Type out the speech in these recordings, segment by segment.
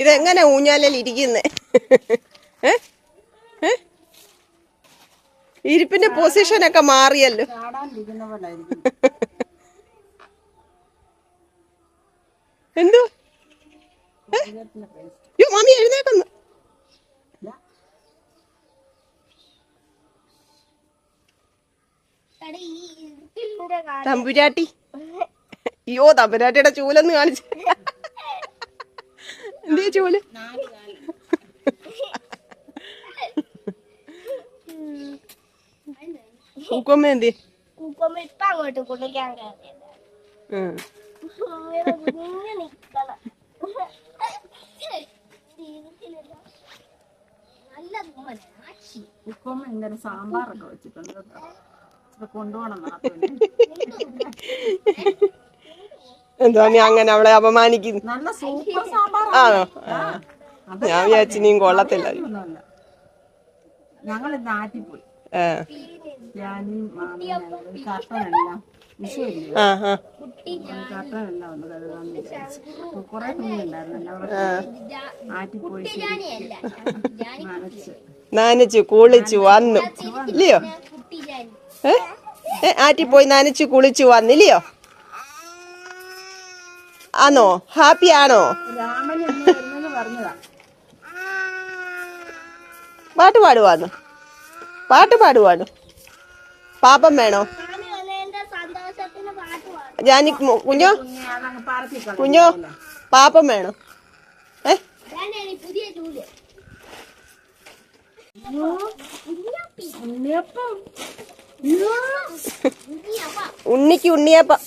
ഇതെങ്ങനെ ഊഞ്ഞാലിൽ ഇരിക്കുന്നേ? ഇരിപ്പിന്റെ പൊസിഷൻ ഒക്കെ മാറിയല്ലോ. എന്തോ? യ്യോ, മാമി എഴുന്നേക്കുന്നു. തമ്പുരാട്ടി. അയ്യോ തമ്പുരാട്ടിയുടെ ചൂലൊന്ന് കാണിച്ചു എന്തേ പോലെ. പൂക്കമ്മ എന്തി? കുക്കുമ്പ ഇപ്പൊ അങ്ങോട്ട് കുളിക്കാൻ ഉപ്പമ്മ ഇന്നലെ സാമ്പാറൊക്കെ വെച്ചിട്ടുണ്ട് കൊണ്ടുപോകണം നാട്ടിന് എന്താ നീ അങ്ങനെ അവളെ അപമാനിക്കുന്നു നല്ല സൂപ്പർ സാമ്പാർ ആണോ. ഞാൻ വിചാരിച്ചു നീ കൊള്ളത്തില്ല. ഞങ്ങൾ പോയി. ഞാനും കട്ടനെല്ലാം കട്ടനെല്ലാം ഒന്ന് വിചാരിച്ചു. കുറെ പോയി നനച്ച്. നനച്ചു കുളിച്ചു വന്നു. ഇല്ലയോ? ഏ? ആറ്റിപ്പോയി ആറ്റി പോയി നനച്ചു കുളിച്ചു വന്നില്ലയോ ആണോ? ഹാപ്പി ആണോ? പാട്ട് പാടുവാന്ന്. പാട്ട് പാടുവാണ് പാപ്പം വേണോ? ജാനി കുഞ്ഞോ? കുഞ്ഞെ പാപ്പം വേണോ? ഉണ്ണിക്ക് ഉണ്ണിയപ്പം.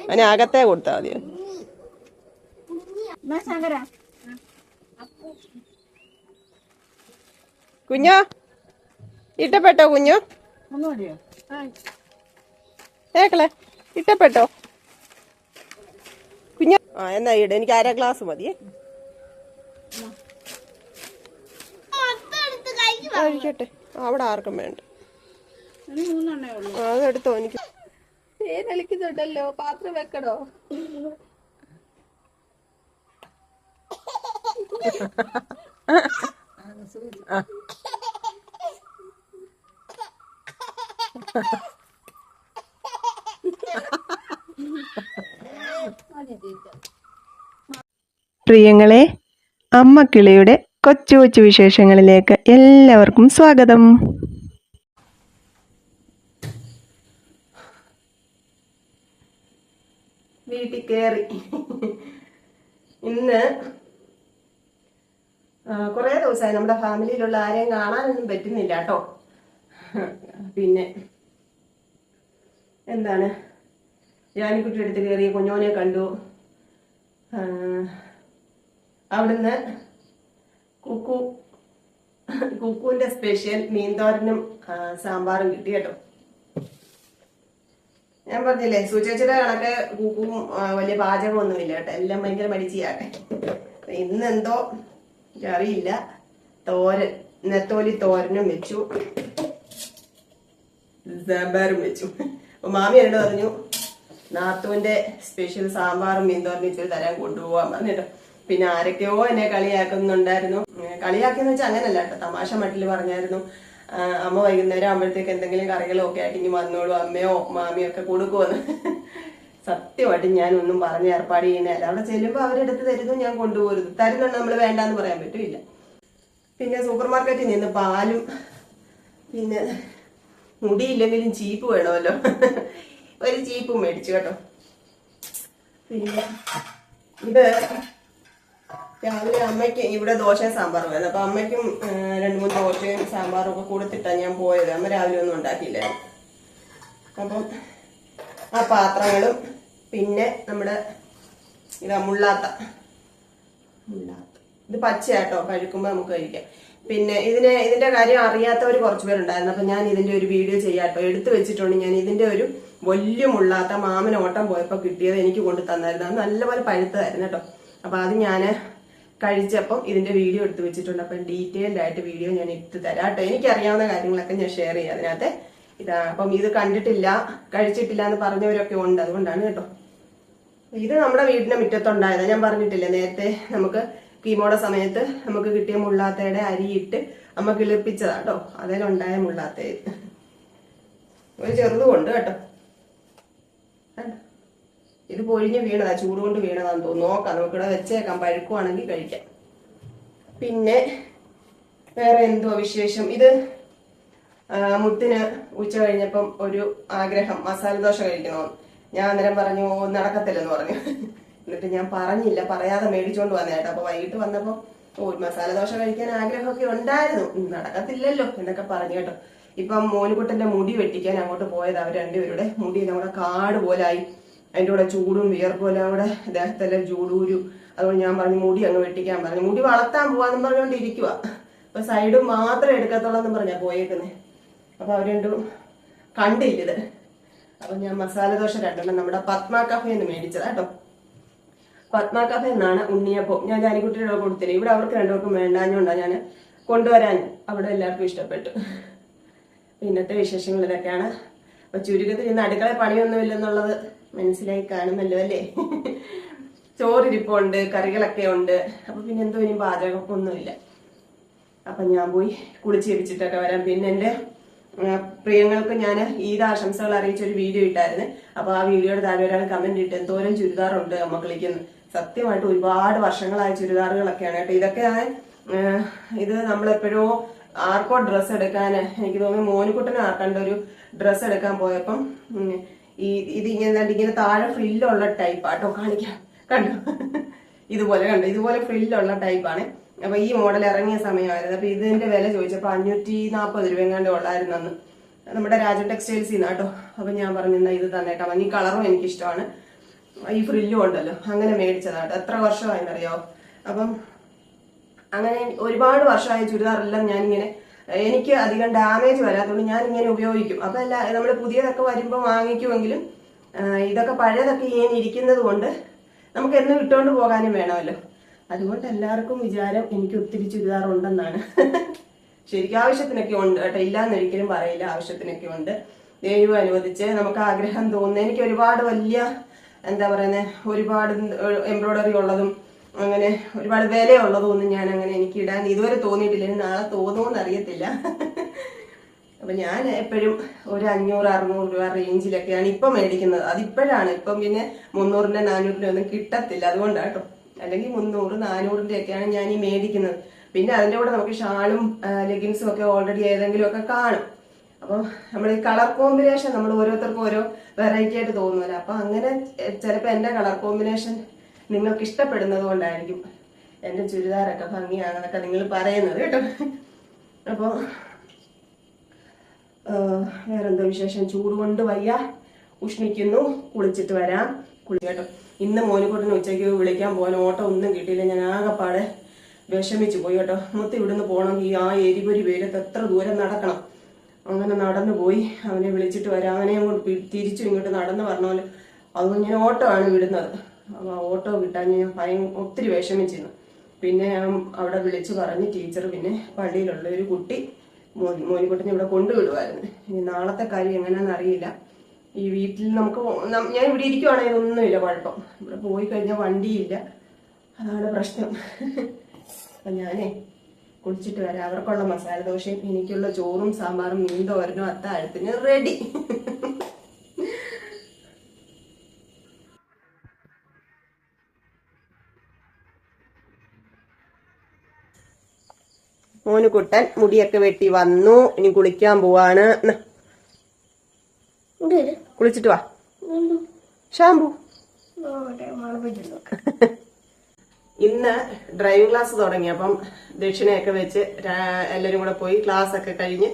അതിന് അകത്തേ കൊടുത്താ മതി കുഞ്ഞോ ഇട്ടപ്പെട്ടോ കുഞ്ഞോ കേക്കളേ ഇട്ടപ്പെട്ടോ കുഞ്ഞോ ആ എന്നാ ഇട എനിക്ക് അര ഗ്ലാസ് മതിയേ മൊത്തം എടുത്ത് കഴിക്കും കഴിക്കട്ടെ അവിടെ ആർക്കും വേണ്ട അതെടുത്തോ എനിക്ക്. തേനളിക്കുന്നുണ്ടല്ലോ പാത്രം വെക്കണോ? പ്രിയങ്ങളെ അമ്മ കിളിയുടെ കൊച്ചു കൊച്ചു വിശേഷങ്ങളിലേക്ക് എല്ലാവർക്കും സ്വാഗതം. വീട്ടിൽ കയറി ഇന്ന് കുറേ ദിവസമായി നമ്മുടെ ഫാമിലിയിലുള്ള ആരെയും കാണാനൊന്നും പറ്റുന്നില്ല കേട്ടോ. പിന്നെ എന്താണ്? ജാനിക്കുട്ടി എടുത്ത് കയറി കുഞ്ഞോനെ കണ്ടു. അവിടുന്ന് കുക്കു കുക്കുവിന്റെ സ്പെഷ്യൽ മീൻതോരനും സാമ്പാറും കിട്ടി കേട്ടോ. ഞാൻ പറഞ്ഞില്ലേ സൂചിച്ചിട്ട് കണക്ക് കുക്കും വലിയ പാചകമൊന്നുമില്ല കേട്ടോ. എല്ലാം ഭയങ്കര മടിച്ചിയാട്ടെ. ഇന്ന് എന്തോ അറിയില്ല തോരൻ നെത്തോലി തോരനും വെച്ചു. സാമ്പാറും വെച്ചു. അപ്പൊ മാമി എന്നോട് പറഞ്ഞു നാത്തുവിന്റെ സ്പെഷ്യൽ സാമ്പാറും മീൻതോരനും ഇച്ചിരി തരാൻ കൊണ്ടുപോകാൻ പറഞ്ഞിട്ടോ. പിന്നെ ആരൊക്കെയോ എന്നെ കളിയാക്കുന്നുണ്ടായിരുന്നു. കളിയാക്കിയെന്ന് വെച്ചാൽ അങ്ങനല്ല കേട്ടോ. തമാശ മട്ടിൽ പറഞ്ഞായിരുന്നു. അമ്മ വൈകുന്നേരം ആകുമ്പോഴത്തേക്ക് എന്തെങ്കിലും കറികളോ ഒക്കെ ആയിട്ട് ഇനി വന്നോളൂ. അമ്മയോ മാമിയോ ഒക്കെ കൊടുക്കുമെന്ന് സത്യമായിട്ട് ഞാൻ ഒന്നും പറഞ്ഞ് ഏർപ്പാട് ചെയ്യുന്നതല്ല അവിടെ ചെല്ലുമ്പോൾ അവരെടുത്ത് തരുന്നു ഞാൻ കൊണ്ടുപോകരുത് തരുന്നുണ്ട് നമ്മൾ വേണ്ടാന്ന് പറയാൻ പറ്റില്ല. പിന്നെ സൂപ്പർ മാർക്കറ്റിൽ നിന്ന് പാലും പിന്നെ മുടിയില്ലെങ്കിലും ചീപ്പ് വേണമല്ലോ. ഒരു ചീപ്പും മേടിച്ചു കേട്ടോ. പിന്നെ ഇത് രാവിലെ അമ്മയ്ക്ക് ഇവിടെ ദോശയും സാമ്പാറും ആയിരുന്നു. അപ്പൊ അമ്മയ്ക്കും രണ്ടു മൂന്ന് ദോശയും സാമ്പാറും ഒക്കെ കൊടുത്തിട്ടാണ് ഞാൻ പോയത്. അമ്മ രാവിലെ ഒന്നും ഉണ്ടാക്കിയില്ലായിരുന്നു അപ്പം ആ പാത്രങ്ങളും പിന്നെ നമ്മുടെ ഇതാ മുള്ളാത്ത. മുള്ളാത്ത. ഇത് പച്ചയാട്ടോ. കഴിക്കുമ്പോൾ നമുക്ക് കഴിക്കാം. പിന്നെ ഇതിനെ ഇതിന്റെ കാര്യം അറിയാത്തവർ കുറച്ച് പേരുണ്ടായിരുന്നു. അപ്പൊ ഞാൻ ഇതിന്റെ ഒരു വീഡിയോ ചെയ്യാട്ടോ. എടുത്തു വെച്ചിട്ടുണ്ട്. ഞാൻ ഇതിന്റെ ഒരു വലിയ മുള്ളാത്ത മാമൻ ഓട്ടം പോയപ്പോ കിട്ടിയത് എനിക്ക് കൊണ്ട് തന്നായിരുന്നു. അത് നല്ലപോലെ പഴുത്തതായിരുന്നു കേട്ടോ. അപ്പൊ അത് ഞാൻ കഴിച്ചപ്പം ഇതിന്റെ വീഡിയോ എടുത്തു വെച്ചിട്ടുണ്ട്. അപ്പം ഡീറ്റെയിൽഡ് ആയിട്ട് വീഡിയോ ഞാൻ ഇട്ട് തരാം കേട്ടോ. എനിക്കറിയാവുന്ന കാര്യങ്ങളൊക്കെ ഞാൻ ഷെയർ ചെയ്യാം അതിനകത്ത്. ഇതാ അപ്പം ഇത് കണ്ടിട്ടില്ല കഴിച്ചിട്ടില്ല എന്ന് പറഞ്ഞവരൊക്കെ ഉണ്ട്. അതുകൊണ്ടാണ് കേട്ടോ. ഇത് നമ്മുടെ വീടിന്റെ മുറ്റത്തുണ്ടായത്. ഞാൻ പറഞ്ഞിട്ടില്ല നേരത്തെ നമുക്ക് കീമോടെ സമയത്ത് നമുക്ക് കിട്ടിയ മുള്ളാത്തയുടെ അരിയിട്ട് അമ്മ കിളിപ്പിച്ചതാ കേട്ടോ. അതിലുണ്ടായ മുള്ളാത്തയിൽ ഒരു ചെറുതും ഉണ്ട് കേട്ടോ? ഇത് പൊഴിഞ്ഞ് വീണതാ ചൂട് കൊണ്ട് വീണതാന്ന് തോന്നുന്നു. നോക്കാം നമുക്കിവിടെ വെച്ചേക്കാം. പഴുക്കുവാണെങ്കിൽ കഴിക്കാം. പിന്നെ വേറെ എന്തോ വിശേഷം? ഇത് മുത്തിന് ഉച്ച കഴിഞ്ഞപ്പം ഒരു ആഗ്രഹം. മസാല ദോശ കഴിക്കണമെന്ന് ഞാൻ അന്നേരം പറഞ്ഞു "ഓ, നടക്കത്തില്ലെന്ന് പറഞ്ഞു. എന്നിട്ട് ഞാൻ പറഞ്ഞില്ല പറയാതെ മേടിച്ചോണ്ട് വന്ന കേട്ടോ. അപ്പൊ വൈകിട്ട് വന്നപ്പോ ഓ മസാല ദോശ കഴിക്കാൻ ആഗ്രഹമൊക്കെ ഉണ്ടായിരുന്നു. നടക്കത്തില്ലല്ലോ എന്നൊക്കെ പറഞ്ഞു കേട്ടോ. ഇപ്പം മോനുകുട്ടന്റെ മുടി വെട്ടിക്കാൻ അങ്ങോട്ട് പോയത്. അവർ രണ്ടുപേരുടെ മുടി നമ്മുടെ കാട് പോലായി. അതിന്റെ കൂടെ ചൂടും വിയർപ്പും എല്ലാം കൂടെ ദേഹത്തെല്ലാം ചൂടൂരും. അതുകൊണ്ട് ഞാൻ പറഞ്ഞു മുടി അങ്ങ് വെട്ടിക്കാൻ പറഞ്ഞു. മുടി വളർത്താൻ പോവാന്നും പറഞ്ഞുകൊണ്ട് ഇരിക്കുക അപ്പൊ സൈഡ് മാത്രം എടുക്കത്തുള്ളൂ എന്നും പറഞ്ഞാ പോയേക്കുന്നേ. അപ്പൊ അവർ രണ്ടും കണ്ടില്ലത് അപ്പൊ ഞാൻ മസാല ദോശ രണ്ടെണ്ണം നമ്മുടെ പത്മ കഫേ എന്ന് മേടിച്ചതാ കേട്ടോ. പത്മ കഫേ എന്നാണ് ഉണ്ണിയപ്പം. ഞാൻ ജാനിക്കുട്ടിയുടെ കൊടുത്തില്ല? ഇവിടെ അവർക്ക് രണ്ടുപേർക്കും വേണ്ടാഞ്ഞോണ്ടാ ഞാൻ കൊണ്ടുവരാൻ അവിടെ എല്ലാവർക്കും ഇഷ്ടപ്പെട്ടു. ഇന്നത്തെ വിശേഷങ്ങൾ ഇതൊക്കെയാണ്. അപ്പൊ ചുരുക്കത്തിൽ ഇന്ന് അടുക്കള പണിയൊന്നുമില്ലെന്നുള്ളത് മനസ്സിലായി കാണുമല്ലോ അല്ലേ? ചോറിരിപ്പുണ്ട് കറികളൊക്കെ ഉണ്ട്. അപ്പൊ പിന്നെ എന്തോ ഇനി പാചകം ഒന്നുമില്ല. അപ്പൊ ഞാൻ പോയി കുളിച്ച് ജപിച്ചിട്ടൊക്കെ വരാം. പിന്നെ എന്റെ പ്രിയങ്ങൾക്ക് ഞാൻ ഈദ് ആശംസകൾ അറിയിച്ച ഒരു വീഡിയോ ഇട്ടായിരുന്നു. അപ്പൊ ആ വീഡിയോയുടെ താഴെ ഒരാൾ കമന്റ് ഇട്ട് എന്തോരം ചുരിദാറുണ്ട് മക്കളിക്കുന്നു കളിക്കുന്നു സത്യമായിട്ട് ഒരുപാട് വർഷങ്ങളായ ചുരിദാറുകളൊക്കെയാണ് കേട്ടോ. ഇതൊക്കെ ഇത് നമ്മളെപ്പോഴോ ആർക്കോ ഡ്രസ്സ് എടുക്കാൻ എനിക്ക് തോന്നുന്നു മോനുകുട്ടനെ ആക്കേണ്ട ഒരു ഡ്രസ്സ് എടുക്കാൻ പോയപ്പം ഈ ഇത് ഇങ്ങനെ ഇങ്ങനെ താഴെ ഫ്രില്ലുള്ള ടൈപ്പാട്ടോ കാണിക്കാം. കണ്ടു? ഇതുപോലെ കണ്ടു? ഇതുപോലെ ഫ്രില്ലുള്ള ടൈപ്പാണ് അപ്പൊ ഈ മോഡൽ ഇറങ്ങിയ സമയമായിരുന്നു. അപ്പൊ ഇതിന്റെ വില ചോദിച്ചപ്പോ അഞ്ഞൂറ്റി നാൽപ്പത് രൂപ എങ്ങാണ്ട് ഉള്ളായിരുന്നു അന്ന്. നമ്മുടെ രാജൻ ടെക്സ്റ്റൈൽസിൽ നിന്ന് കേട്ടോ. അപ്പൊ ഞാൻ പറഞ്ഞു ഇത് തന്നേട്ടോ ഈ കളറും എനിക്കിഷ്ടമാണ്. ഈ ഫ്രില്ലും ഉണ്ടല്ലോ. അങ്ങനെ മേടിച്ചതാണ് എത്ര വർഷമായെന്നറിയാവോ അപ്പം അങ്ങനെ ഒരുപാട് വർഷമായ ചുരിദാറെല്ലാം ഞാനിങ്ങനെ എനിക്ക് അധികം ഡാമേജ് വരാത്തതുകൊണ്ട് ഞാൻ ഇങ്ങനെ ഉപയോഗിക്കും. അപ്പൊ അല്ല നമ്മൾ പുതിയതൊക്കെ വരുമ്പോൾ വാങ്ങിക്കുമെങ്കിലും ഇതൊക്കെ പഴയതൊക്കെ ഇങ്ങനെ ഇരിക്കുന്നത് കൊണ്ട് നമുക്ക് എന്നും ഇട്ടുകൊണ്ട് പോകാനും വേണമല്ലോ. അതുകൊണ്ട് എല്ലാവർക്കും വിചാരം എനിക്ക് ഒത്തിരി ചുരിദാർ ഉണ്ടെന്നാണ്. ശരിക്കും ആവശ്യത്തിനൊക്കെ ഉണ്ട് കേട്ടോ. ഇല്ലാന്നൊരിക്കലും പറയില്ല. ആവശ്യത്തിനൊക്കെ ഉണ്ട്. ദൈവം അനുവദിച്ച് നമുക്ക് ആഗ്രഹം തോന്നുന്നു. എനിക്ക് ഒരുപാട് വലിയ എന്താ പറയുന്നത് ഒരുപാട് എംബ്രോയ്ഡറി ഉള്ളതും അങ്ങനെ ഒരുപാട് വിലയുള്ളതൊന്നും ഞാൻ അങ്ങനെ എനിക്ക് ഇടാൻ ഇതുവരെ തോന്നിയിട്ടില്ല. നാളെ തോന്നുമെന്ന് അറിയത്തില്ല. അപ്പൊ ഞാൻ എപ്പോഴും ഒരു അഞ്ഞൂറ് അറുന്നൂറ് രൂപ റേഞ്ചിലൊക്കെയാണ് ഇപ്പൊ മേടിക്കുന്നത്. അതിപ്പോഴാണ് ഇപ്പം പിന്നെ മുന്നൂറിന്റെ നാനൂറിന്റെ ഒന്നും കിട്ടത്തില്ല. അതുകൊണ്ടാണ് കേട്ടോ അല്ലെങ്കിൽ മുന്നൂറ് നാനൂറിന്റെ ഒക്കെയാണ് ഞാൻ ഈ മേടിക്കുന്നത്. പിന്നെ അതിന്റെ കൂടെ നമുക്ക് ഷാളും ലെഗിൻസും ഒക്കെ ഓൾറെഡി ഏതെങ്കിലും ഒക്കെ കാണും. അപ്പോൾ നമ്മൾ ഈ കളർ കോമ്പിനേഷൻ നമ്മൾ ഓരോരുത്തർക്കും ഓരോ വെറൈറ്റി ആയിട്ട് തോന്നുമല്ലോ അപ്പൊ അങ്ങനെ ചിലപ്പോൾ എന്റെ കളർ കോമ്പിനേഷൻ നിങ്ങൾക്ക് ഇഷ്ടപ്പെടുന്നത് കൊണ്ടായിരിക്കും. എന്റെ ചുരിദാറൊക്കെ ഭംഗിയാണെന്നൊക്കെ നിങ്ങൾ പറയുന്നത് കേട്ടോ. അപ്പോൾ വേറെന്തോ വിശേഷം? ചൂട് കൊണ്ട് വയ്യ. ഉഷ്ണിക്കുന്നു. കുളിച്ചിട്ട് വരാം. കുളി കേട്ടോ. ഇന്ന് മോനിക്കൂട്ടിന് ഉച്ചയ്ക്ക് വിളിക്കാൻ പോകാൻ ഓട്ടം ഒന്നും കിട്ടിയില്ല. ഞാൻ ആകെപ്പാടെ വിഷമിച്ചു പോയി കേട്ടോ. മൊത്തം ഇവിടുന്ന് പോകണമെങ്കിൽ ആ എരിപൊരി പേരത്ത് എത്ര ദൂരം നടക്കണം. അങ്ങനെ നടന്നു പോയി. അവനെ വിളിച്ചിട്ട് വരാം. അവനെ തിരിച്ചു ഇങ്ങോട്ട് നടന്നു പറഞ്ഞ അതുകൊണ്ട് ഞാൻ ഓട്ടോ ആണ് വിടുന്നത്. ഓട്ടോ കിട്ടാൻ ഞാൻ ഭയ ഒത്തിരി വിഷമിച്ചിരുന്നു. പിന്നെ ഞാൻ അവിടെ വിളിച്ചു പറഞ്ഞ് ടീച്ചർ പിന്നെ പള്ളിയിലുള്ള ഒരു കുട്ടി മോനി മോനിക്കുട്ടിനെ ഇവിടെ കൊണ്ടുവിടുമായിരുന്നു ഇനി നാളത്തെ കാര്യം എങ്ങനെയാണെന്ന് അറിയില്ല. ഈ വീട്ടിൽ നമുക്ക് ഞാൻ ഇവിടെ ഇരിക്കുവാണെങ്കിൽ ഒന്നുമില്ല കുഴപ്പം. ഇവിടെ പോയി കഴിഞ്ഞാൽ വണ്ടിയില്ല. അതാണ് പ്രശ്നം. അപ്പം ഞാനേ കുളിച്ചിട്ട് വരാം. അവർക്കുള്ള മസാല ദോശയും എനിക്കുള്ള ചോറും സാമ്പാറും മീൻ തോരനും അത്താഴത്തിന് റെഡി മോന് കുട്ടൻ മുടിയൊക്കെ വെട്ടി വന്നു. ഇനി കുളിക്കാൻ പോവാണ്. കുളിച്ചിട്ട് വാ. ഷാമ്പു ഇന്ന് ഡ്രൈവിംഗ് ക്ലാസ് തുടങ്ങി. അപ്പം ദക്ഷിണയൊക്കെ വെച്ച് എല്ലാരും എല്ലാവരും കൂടെ പോയി ക്ലാസ് ഒക്കെ കഴിഞ്ഞ്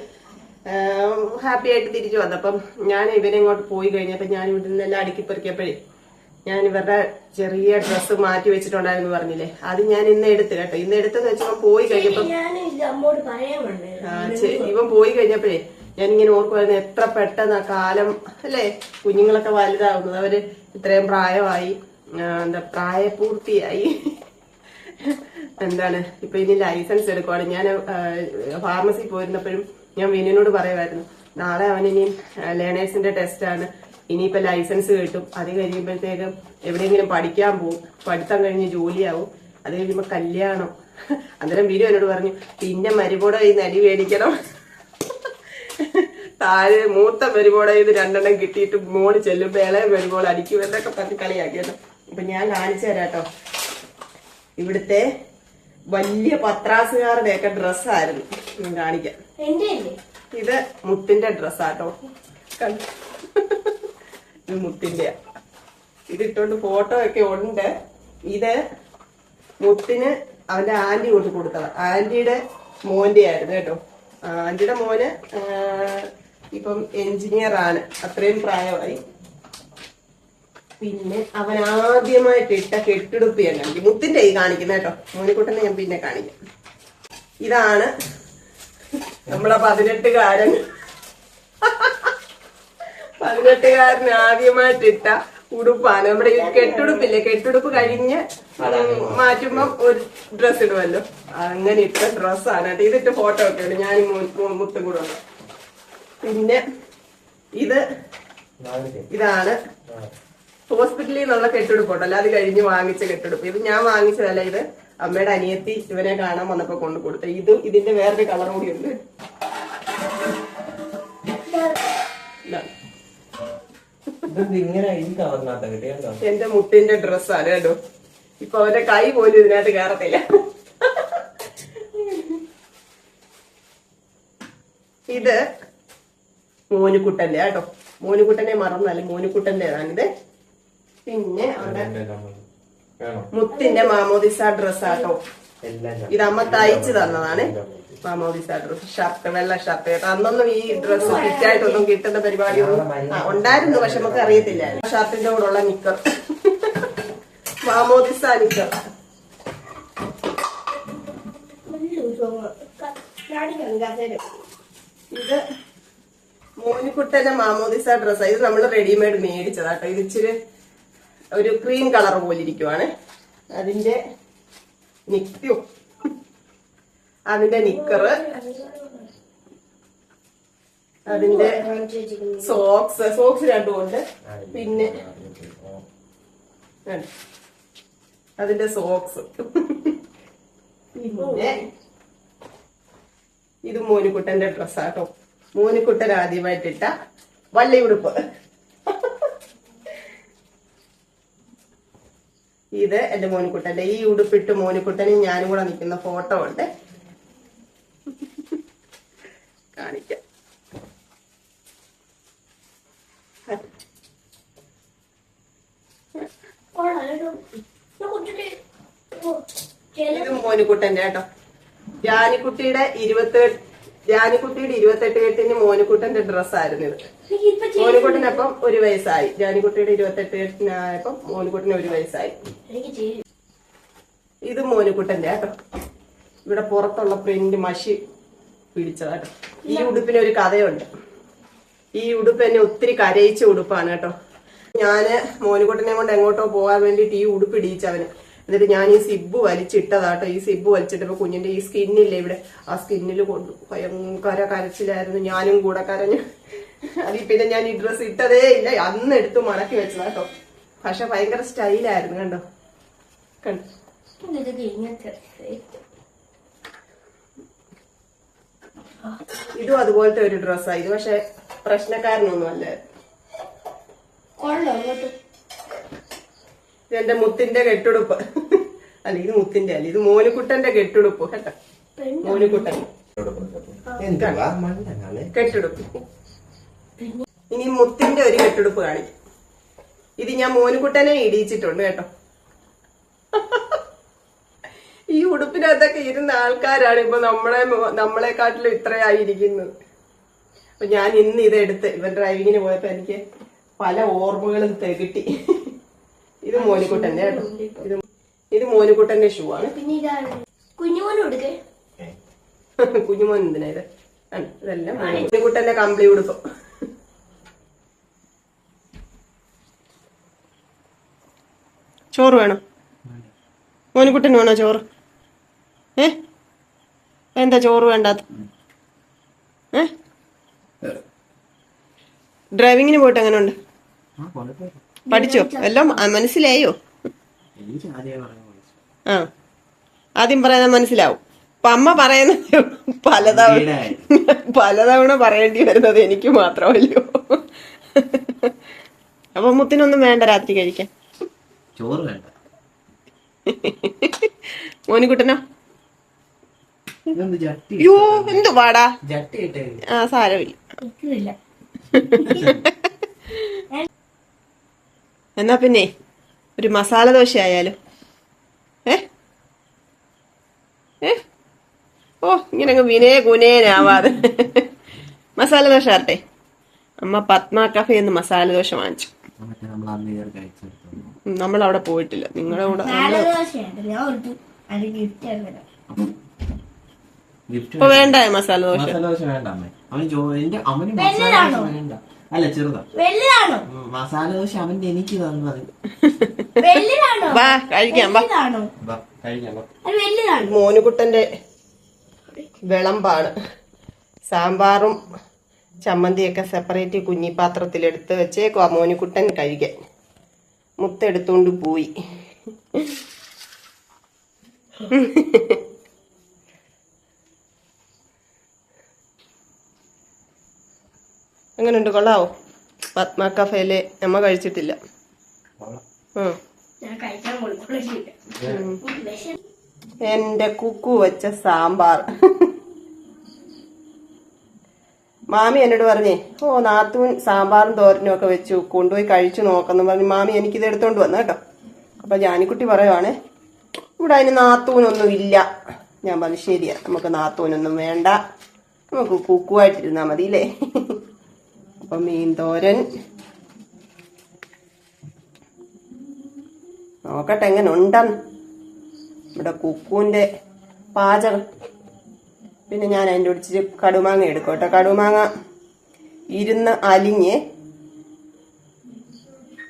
ഹാപ്പി ആയിട്ട് തിരിച്ചു വന്നപ്പം ഞാൻ ഇവരെ ഇങ്ങോട്ട് പോയി കഴിഞ്ഞപ്പോൾ ഞാൻ ഇവിടെ നിന്നെല്ലാം അടുക്കി പെറുക്കിയപ്പോഴേ ഞാൻ ഇവരുടെ ചെറിയ ഡ്രസ്സ് മാറ്റി വെച്ചിട്ടുണ്ടായിരുന്നു പറഞ്ഞില്ലേ. അത് ഞാൻ ഇന്ന് എടുത്ത് കേട്ടോ. ഇന്ന് എടുത്തെന്ന് വെച്ചപ്പോ പോയി കഴിഞ്ഞപ്പോ ഇവൻ പോയി കഴിഞ്ഞപ്പോഴേ ഞാൻ ഇങ്ങനെ ഓർക്കുമായിരുന്നു എത്ര പെട്ടെന്ന് കാലം അല്ലേ? കുഞ്ഞുങ്ങളൊക്കെ വലുതാവുന്നത്. അവർ ഇത്രയും പ്രായമായി എന്താ പ്രായപൂർത്തിയായി. എന്താണ്? ഇപ്പൊ ഇനി ലൈസൻസ് എടുക്കുവാണ്. ഞാൻ ഫാർമസി പോയിരുന്നപ്പോഴും ഞാൻ വിനുവിനോട് പറയുമായിരുന്നു നാളെ അവൻ അവനിനി ലേണേഴ്സിന്റെ ടെസ്റ്റാണ്. ഇനിയിപ്പോ ലൈസൻസ് കിട്ടും. അത് കഴിയുമ്പോഴത്തേക്കും എവിടെയെങ്കിലും പഠിക്കാൻ പോകും പഠിത്തം കഴിഞ്ഞ് ജോലിയാവും. അത് കഴിയുമ്പോൾ കല്യാണം. അന്നേരം വീഡിയോ എന്നോട് പറഞ്ഞു പിന്നെ മരുപോടെ ഈ നടി മേടിക്കണം. താഴെ മൂത്ത മരുപോടെ ഇത് രണ്ടെണ്ണം കിട്ടിയിട്ട് മോൾ ചെല്ലുമ്പോ ഇളയ മരുപോടെ അടിക്കും എന്നൊക്കെ പറഞ്ഞ് കളിയാക്കിയോ അപ്പൊ ഞാൻ കാണിച്ചു തരാം കേട്ടോ. ഇവിടുത്തെ വലിയ പത്രാസുകാരുടെയൊക്കെ ഡ്രസ്സായിരുന്നു. കാണിക്കാം. ഇത് മുത്തിന്റെ ഡ്രസ്സാട്ടോ കണ്ടോ? ഇത് മുത്തിന്റെ. ഇത് ഇട്ടോണ്ട് ഫോട്ടോ ഒക്കെ ഉണ്ട്. ഇത് മുട്ടിന് അവന്റെ ആന്റി കൊണ്ട് കൊടുത്തത്. ആന്റിയുടെ മോന്റെ ആയിരുന്നു കേട്ടോ ആന്റിയുടെ മോന് ഇപ്പം എഞ്ചിനീയർ ആണ്. അത്രയും പ്രായമായി. പിന്നെ അവൻ ആദ്യമായിട്ട് ഇട്ട കെട്ടിടുപ്പ് ഞാൻ മുത്തിന്റെ ഈ കാണിക്കുന്ന കേട്ടോ. മോനിക്കുട്ടനെ ഞാൻ പിന്നെ കാണിക്കാം. ഇതാണ് നമ്മളെ പതിനെട്ടുകാരൻ പതിനെട്ടുകാരൻ ആദ്യമായിട്ടിട്ട ഉടുപ്പാണ്. നമ്മുടെ ഈ കെട്ടുടുപ്പില്ലേ? കെട്ടുടുപ്പ് കഴിഞ്ഞ് മാറ്റുമ്പം ഒരു ഡ്രസ് ഇടുമല്ലോ അങ്ങനെ ഇട്ട ഡ്രസ്സാണ് കേട്ടോ ഇതിട്ട് ഫോട്ടോ ഒക്കെ ഉണ്ട് ഞാൻ മുത്തും കൂടെ ഉണ്ട് പിന്നെ ഇത് ഇതാണ്. ഹോസ്പിറ്റലിൽ നിന്നുള്ള കെട്ടുടുപ്പുണ്ടല്ലോ അത് കഴിഞ്ഞ് വാങ്ങിച്ച കെട്ടുടുപ്പ്. ഇത് ഞാൻ വാങ്ങിച്ചതല്ല ഇത്. അമ്മയുടെ അനിയത്തി ഇവനെ കാണാൻ വന്നപ്പോ കൊണ്ടു കൊടുത്ത. ഇതും ഇതിന്റെ വേറൊരു കളർ കൂടി ഉണ്ട്. ഇതെന്ത് ഇങ്ങനെ ഈ കവറിനകത്ത് കിട്ടിയല്ലോ എന്റെ മുട്ടിന്റെ ഡ്രസ്സാണ് കേട്ടോ. ഇപ്പൊ അവന്റെ കൈ പോലും ഇതിനകത്ത് കയറത്തില്ല ഇത് മോനുകുട്ടന്റെ കേട്ടോ. മോനുകുട്ടനെ മറന്നല്ല മോനുകുട്ടന്റേതാണിത്. പിന്നെ അവിടെ വേണോ. മുത്തിന്റെ മാമോദിസ ഡ്രസ്സാട്ടോ. ഇത് അമ്മ തയ്ച്ചു തന്നതാണ്. മാമോദിസ ഡ്രസ് ഷർട്ട് വെള്ള ഷർട്ട് അന്നൊന്നും ഈ ഡ്രസ്സ് ഫിറ്റായിട്ടൊന്നും കിട്ടുന്ന പരിപാടിയൊന്നും ഉണ്ടായിരുന്നു. പക്ഷെ നമുക്ക് അറിയത്തില്ല ഷർട്ടിന്റെ കൂടെ ഉള്ള നിക്കർ. മാമോദിസ നിക്കർ. ഇത് മോനിക്കുട്ടന്റെ മാമോദിസ ഡ്രസ്സ് ഇത് നമ്മൾ റെഡിമെയ്ഡ് മേടിച്ചതാട്ടോ ഇത് ഇച്ചിരി ഒരു ക്രീം കളർ പോലിരിക്കുവാണ് അതിന്റെ നിക്കു അതിന്റെ നിക്കറ് അതിന്റെ സോക്സ്. സോക്സ് രണ്ടുമുണ്ട് പിന്നെ. അതിന്റെ സോക്സ്. പിന്നെ ഇത് മോനിക്കുട്ടന്റെ ഡ്രസ്സാട്ടോ മോനിക്കുട്ടൻ ആദ്യമായിട്ടിട്ട വള്ളി ഉടുപ്പ്. ഇത് എന്റെ മോനിക്കുട്ടന്റെ ഈ ഉടുപ്പിട്ട് മോനിക്കുട്ടനും ഞാനും കൂടെ നിൽക്കുന്ന ഫോട്ടോ ഉണ്ട്. കാണിക്കാം. ഇത് മോനിക്കുട്ടന്റെ കേട്ടോ. ജാനിക്കുട്ടിയുടെ ഇരുപത്തി ജാനിക്കുട്ടിയുടെ ഇരുപത്തെട്ട് കെട്ടിന് മോനുക്കുട്ടന്റെ ഡ്രസ്സായിരുന്നു ഇത്. മോനിക്കുട്ടനപ്പം ഒരു വയസ്സായി. ജാനിക്കുട്ടിയുടെ ഇരുപത്തെട്ട് കെട്ടിനായപ്പം മോനിക്കുട്ടന് ഒരു വയസ്സായി. ഇത് മോനുകുട്ടന്റെ കേട്ടോ. ഇവിടെ പുറത്തുള്ള പ്രിന്റ് മഷി പിടിച്ചതാട്ടോ ഈ ഉടുപ്പിന് ഒരു കഥയുണ്ട്. ഈ ഉടുപ്പ് എന്നെ ഒത്തിരി കരയിച്ച ഉടുപ്പാണ് കേട്ടോ. ഞാൻ മോനുകുട്ടനെ കൊണ്ട് എങ്ങോട്ടോ പോകാൻ വേണ്ടിട്ട് ഈ ഉടുപ്പ് ഇടിയിച്ചവന്. എന്നിട്ട് ഞാൻ ഈ സിബ് വലിച്ചിട്ടതാട്ടോ. ഈ സിബ് വലിച്ചിട്ടപ്പോ കുഞ്ഞിന്റെ ഈ സ്കിന്നില്ലേ ഇവിടെ? ആ സ്കിന്നിൽ കൊണ്ട് ഭയങ്കര കരച്ചിലായിരുന്നു. ഞാനും കൂടെ കരഞ്ഞു. അതിൽ പിന്നെ ഞാൻ ഈ ഡ്രസ്സ് ഇട്ടതേ ഇല്ല. അന്ന് എടുത്ത് മടക്കി വെച്ചതാട്ടോ പക്ഷെ ഭയങ്കര സ്റ്റൈലായിരുന്നു കണ്ടോ? കണ്ടോ? ഇതും അതുപോലത്തെ ഒരു ഡ്രസ്സാണ് ഇത് പക്ഷെ പ്രശ്നക്കാരനൊന്നും അല്ലായിരുന്നു കൊള്ളോ എന്റെ മുത്തിന്റെ കെട്ടുടുപ്പ്. അല്ല ഇത് മുത്തിന്റെ അല്ല ഇത് മോനുകുട്ടന്റെ കെട്ടുടുപ്പ് കേട്ടോ. മോനുകുട്ടൻ. കെട്ടുടുപ്പ്. ഇനി മുത്തിന്റെ ഒരു കെട്ടുടുപ്പ് കാണിക്കും. ഇത് ഞാൻ മോനുകുട്ടനെ ഇടിയിച്ചിട്ടുണ്ട് കേട്ടോ. ഈ ഉടുപ്പിനകത്തൊക്കെ ഇരുന്ന ആൾക്കാരാണ് ഇപ്പൊ നമ്മളെ നമ്മളെക്കാട്ടിലും ഇത്രയായിരിക്കുന്നത്. അപ്പൊ ഞാൻ ഇന്ന് ഇതെടുത്ത് ഇവൻ ഡ്രൈവിങ്ങിന് പോയപ്പോ എനിക്ക് പല ഓർമ്മകളും തികട്ടി ഇത് മോനിക്കുട്ടന്റെ കേട്ടോ. ഇത് ഇത് മോനുകുട്ടന്റെ ഷൂ ആണ്. പിന്നെ ഇതാണ്. കുഞ്ഞുമോനും കൊടുക്കേ കുഞ്ഞുമോൻ എന്തിനാ ഇത്? ഇതെല്ലാം മോനിക്കുട്ടന്റെ കമ്പിളി ഉടുപ്പ്. ചോറ് വേണം? മോനിക്കുട്ടന് വേണോ ചോറ്? ഏ? എന്താ ചോറ് വേണ്ടാത്ത? ഏ? ഡ്രൈവിങ്ങിന് പോയിട്ട് എങ്ങനെ ഉണ്ട് പഠിച്ചോ? എല്ലാം മനസ്സിലായോ? ആ. ആദ്യം പറയുന്നത് മനസ്സിലാവും. അപ്പൊ അമ്മ പറയുന്നത് പലതവണ. പലതവണ പറയേണ്ടി വരുന്നത് എനിക്ക് മാത്രമല്ലയോ? അപ്പൊ മുത്തിനൊന്നും വേണ്ട രാത്രി കഴിക്കാൻ. ചോറ് വേണ്ട. മോനിക്കുട്ടനോ? ഇതെന്ത് ജട്ടി അയ്യോ എന്തു പാടാ ഇട്ടേ ആ സാരമില്ല. എന്നാ പിന്നെ? ഒരു മസാല ദോശ ആയാലും ഏ? ഏ? ഓ ഇങ്ങനെ അങ്ങ് വിനേ ഗുനേനാവാതെ മസാല ദോശ ആട്ടെ അമ്മ പത്മ കഫേ എന്ന് മസാല ദോശ വാങ്ങിച്ചു. നമ്മൾ നമ്മളവിടെ പോയിട്ടില്ല. നിങ്ങളുടെ കൂടെ കാലദോശയുണ്ട് ഞാൻ ഒരു അത് ഗിഫ്റ്റ് വേണ്ട ഗിഫ്റ്റ് ഇപ്പൊ വേണ്ട മസാല ദോശ അല്ല ചെറുതാ. വെള്ളിലാണോ ഉം, മസാല ദോശ അവന്റെ എനിക്ക് തന്നത് വെള്ളിലാണോ വാ കഴിക്കാം വാ. വാ, കഴിക്കാം വാ. അത് വെള്ളിലാണോ മോനുകുട്ടന്റെ വിളമ്പാണ്. സാമ്പാറും ചമ്മന്തിയൊക്കെ സെപ്പറേറ്റ് കുഞ്ഞിപ്പാത്രത്തിൽ എടുത്ത് വെച്ചേക്കുവാ. മോനുകുട്ടൻ കഴിക്കാൻ. മുത്തെടുത്തോണ്ട് പോയി. എങ്ങനെയുണ്ട് കൊള്ളാവോ? പത്മ കഫേയിലെ അമ്മ കഴിച്ചിട്ടില്ല. എന്റെ കുക്കു വെച്ച സാമ്പാർ. മാമി എന്നോട് പറഞ്ഞേ ഓ നാത്തൂൻ സാമ്പാറും തോരനും ഒക്കെ വെച്ചു കൊണ്ടുപോയി കഴിച്ചു നോക്കുന്നു പറഞ്ഞു മാമി എനിക്കിത് എടുത്തോണ്ട് വന്നു കേട്ടോ. അപ്പൊ ജാനിക്കുട്ടി പറയുവാണ് ഇവിടെ അതിന് നാത്തൂനൊന്നും ഇല്ല. ഞാൻ പറഞ്ഞു ശരിയാ നമുക്ക് നാത്തൂനൊന്നും വേണ്ട. നമുക്ക് കുക്കുവായിട്ടിരുന്നാ മതി അല്ലേ അപ്പൊ മീൻ തോരൻ. നോക്കട്ടെ എങ്ങനെ ഉണ്ടെന്ന്. ഇവിടെ കുക്കുവിന്റെ പാചകം. പിന്നെ ഞാൻ അതിന്റെ ഒടിച്ചിട്ട് കടുമാങ്ങ എടുക്കട്ടെ കടുമാങ്ങ ഇരുന്ന് അലിഞ്ഞ്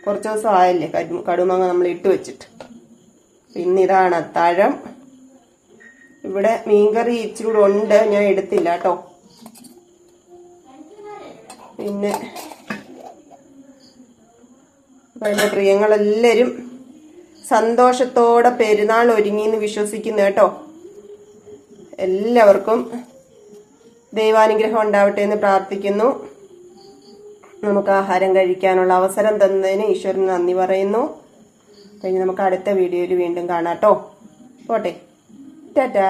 കുറച്ച് ദിവസം ആയല്ലേ കടു കടുമാങ്ങ നമ്മൾ ഇട്ട് വെച്ചിട്ട്. പിന്നെ ഇതാണ് അത്താഴം ഇവിടെ മീൻകറി ഇച്ചിരി കൂടെ ഉണ്ട്. ഞാൻ എടുത്തില്ല കേട്ടോ. പിന്നെ അപ്പൊ എന്റെ പ്രിയങ്ങളെല്ലാവരും സന്തോഷത്തോടെ പെരുന്നാൾ ഒരുങ്ങിയെന്ന് വിശ്വസിക്കുന്നു കേട്ടോ. എല്ലാവർക്കും ദൈവാനുഗ്രഹം ഉണ്ടാവട്ടെ എന്ന് പ്രാർത്ഥിക്കുന്നു. നമുക്ക് ആഹാരം കഴിക്കാനുള്ള അവസരം തന്നതിന് ഈശ്വരന് നന്ദി പറയുന്നു. കഴിഞ്ഞ് നമുക്ക് അടുത്ത വീഡിയോയിൽ വീണ്ടും കാണാം കേട്ടോ. പോട്ടെ. ടാറ്റാ.